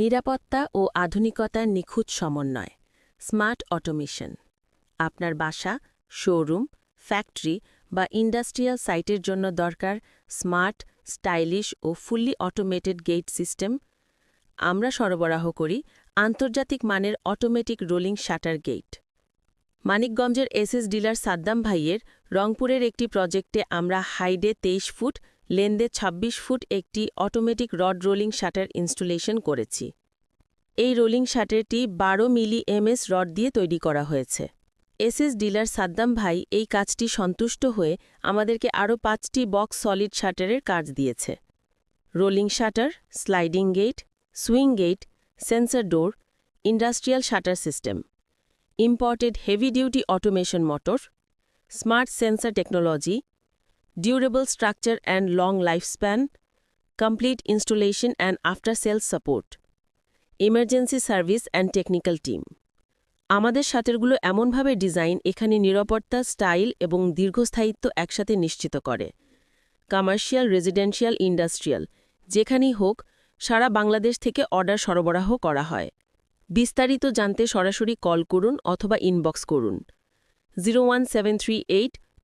নিরাপত্তা ও আধুনিকতার নিখুঁত সমন্বয়। Smart automation. আপনার বাসা, শোরুম, ফ্যাক্টরি বা ইন্ডাস্ট্রিয়াল সাইটের জন্য দরকার স্মার্ট, স্টাইলিশ ও ফুল্লি অটোমেটেড গেট সিস্টেম। আমরা সরবরাহ করি আন্তর্জাতিক মানের অটোমেটিক রোলিং শাটার গেট। মানিকগঞ্জের এসএস ডিলার সাদ্দাম ভাইয়ের রংপুরের একটি প্রজেক্টে আমরা হাইডে ২৩ ফুট লেন্দে ২৬ ফুট একটি automatic rod rolling shutter installation করেছি। এই রোলিং শাটারটি বারো মিলি এমএস রড দিয়ে তৈরি করা হয়েছে। এসএস ডিলার সাদ্দাম ভাই এই কাজটি সন্তুষ্ট হয়ে আমাদেরকে আরও পাঁচটি বক্স সলিড শাটারের কাজ দিয়েছে। Rolling shutter sliding gate swing gate sensor door industrial shutter system imported heavy duty automation motor smart sensor technology durable structure and long lifespan, complete installation and after-sales support, emergency service and technical team. আমাদের শাটারগুলো এমনভাবে design এখানে নিরাপত্তা style এবং দীর্ঘস্থায়িত্ব একসাথে নিশ্চিত করে। Commercial residential industrial যেখানেই হোক সারা বাংলাদেশ থেকে অর্ডার সরবরাহ করা হয়। বিস্তারিত জানতে সরাসরি কল করুন অথবা ইনবক্স করুন। Zero one seven three eight